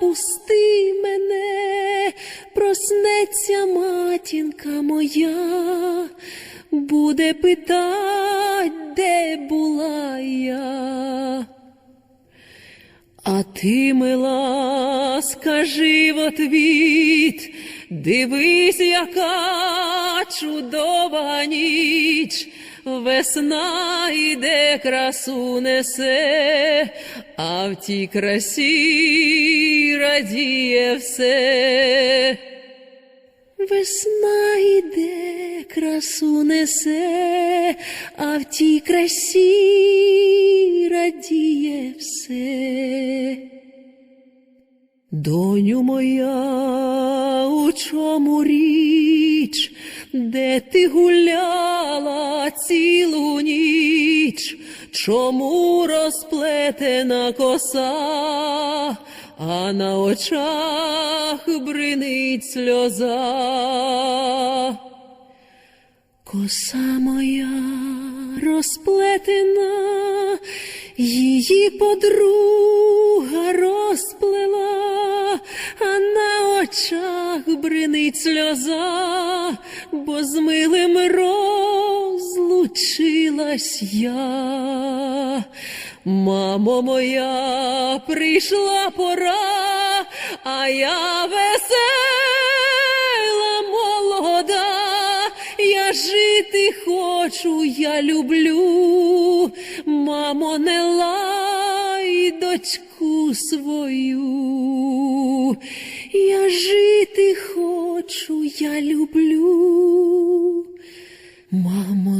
пусти мене, проснеться матінка моя, буде питать, де була я. А ти, мила, скажи в отвіт, дивись, яка чудова ніч, весна йде, красу несе, а в тій красі радіє все. Весна йде, красу несе, а в тій красі радіє все. Доню моя, у чому річ, де ти гуляла цілу ніч, чому розплетена коса, а на очах бринить сльоза. Коса моя розплетена, її подруга очах бринить сльоза, бо з милим розлучилась я. Мамо моя, прийшла пора, а я весела молода, я жити хочу, я люблю, мамо, не лай дочку свою, я люблю, мамо,